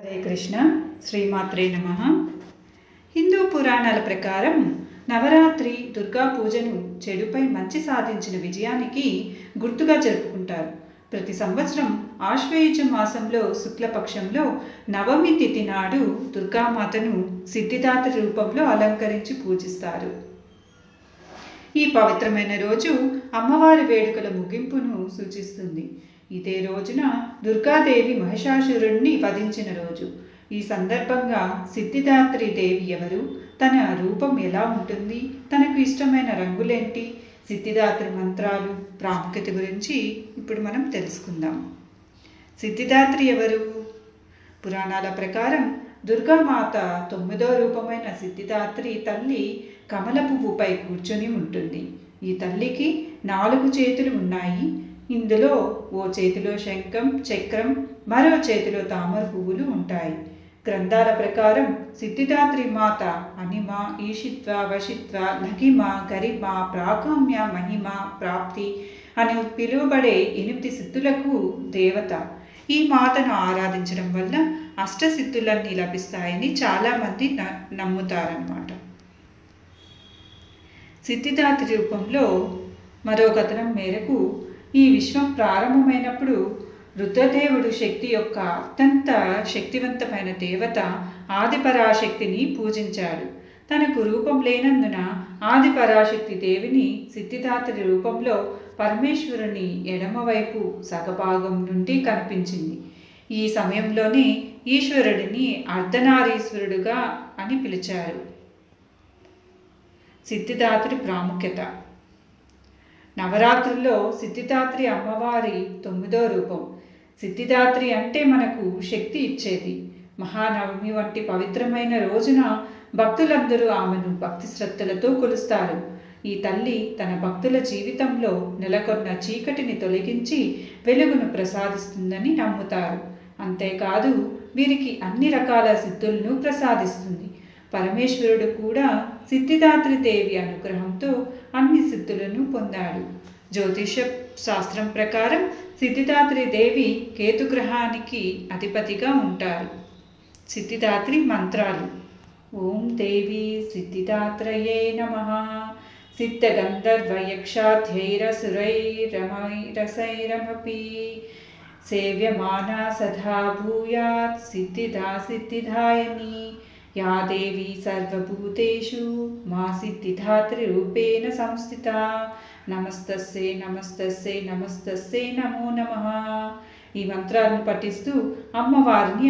హరే కృష్ణ శ్రీమాత్రే నమ. హిందూ పురాణాల ప్రకారం నవరాత్రి దుర్గా పూజను చెడుపై మంచి సాధించిన విజయానికి గుర్తుగా జరుపుకుంటారు. ప్రతి సంవత్సరం ఆశ్వయుజ మాసంలో శుక్లపక్షంలో నవమి తిథి నాడు దుర్గామాతను సిద్ధిదాత రూపంలో అలంకరించి పూజిస్తారు. ఈ పవిత్రమైన రోజు అమ్మవారి వేడుకల ముగింపును సూచిస్తుంది. ఇదే రోజున దుర్గాదేవి మహిషాసురుణ్ణి వధించిన రోజు. ఈ సందర్భంగా సిద్ధిదాత్రి దేవి ఎవరు? తన రూపం ఎలా ఉంటుంది? తనకు ఇష్టమైన రంగులేంటి? సిద్ధిదాత్రి మంత్రాలు ప్రాముఖ్యత గురించి ఇప్పుడు మనం తెలుసుకుందాం. సిద్ధిదాత్రి ఎవరు? పురాణాల ప్రకారం దుర్గామాత తొమ్మిదో రూపమైన సిద్ధిదాత్రి తల్లి కమల పువ్వుపై కూర్చొని ఉంటుంది. ఈ తల్లికి నాలుగు చేతులు ఉన్నాయి. ఇందులో ఓ చేతిలో శంఖం చక్రం మరో చేతిలో తామర పువ్వులు ఉంటాయి. గ్రంథాల ప్రకారం సిద్ధిదాత్రి మాత అనిమ ఈషిత్వ వశిత్వ నగిమ గరిమ ప్రాకామ్య మహిమ ప్రాప్తి అని పిలువబడే ఎనిమిది సిద్ధులకు దేవత. ఈ మాతను ఆరాధించడం వల్ల అష్టసిద్ధులన్నీ లభిస్తాయని చాలామంది న నమ్ముతారన్నమాట. సిద్ధిదాత్రి రూపంలో మరో కథనం మేరకు ఈ విశ్వం ప్రారంభమైనప్పుడు రుద్రదేవుడు శక్తి యొక్క అత్యంత శక్తివంతమైన దేవత ఆదిపరాశక్తిని పూజించాడు. తనకు రూపం లేనందున ఆదిపరాశక్తి దేవిని సిద్ధిదాత్రి రూపంలో పరమేశ్వరుని ఎడమవైపు సగభాగం నుండి కనిపించింది. ఈ సమయంలోనే ఈశ్వరుడిని అర్ధనారీశ్వరుడుగా అని పిలిచారు. సిద్ధిదాత్రి ప్రాముఖ్యత నవరాత్రుల్లో సిద్ధిదాత్రి అమ్మవారి తొమ్మిదో రూపం. సిద్ధిదాత్రి అంటే మనకు శక్తి ఇచ్చేది. మహానవమి వంటి పవిత్రమైన రోజున భక్తులందరూ ఆమెను భక్తి శ్రద్ధలతో కొలుస్తారు. ఈ తల్లి తన భక్తుల జీవితంలో నెలకొన్న చీకటిని తొలగించి వెలుగును ప్రసాదిస్తుందని నమ్ముతారు. అంతేకాదు వీరికి అన్ని రకాల సిద్ధులను ప్రసాదిస్తుంది. పరమేశ్వరుడు కూడా సిద్ధిదాత్రి దేవి అనుగ్రహంతో అన్ని సిద్ధులను పొందాడు. జ్యోతిష శాస్త్రం ప్రకారం సిద్ధిదాత్రి దేవి కేతుగ్రహానికి అధిపతిగా ఉంటారు. సిద్ధిదాత్రి మంత్రాలు. ఓం దేవి సిద్ధిదాత్రయే నమ. సిద్ధగంధర్వయక్షాధ్యైరసురైరమైరసైరమపి. సేవ్యమానా సదా భూయాత్. సిద్ధిదా సిద్ధిదాయని या देवी सर्वभूतेषु मा सिद्धिधातृरूपेण संस्थिता నమస్తస్సే నమస్తస్సే నమస్తస్సే నమో నమ ఈ మంత్రాలను పఠిస్తూ అమ్మవారిని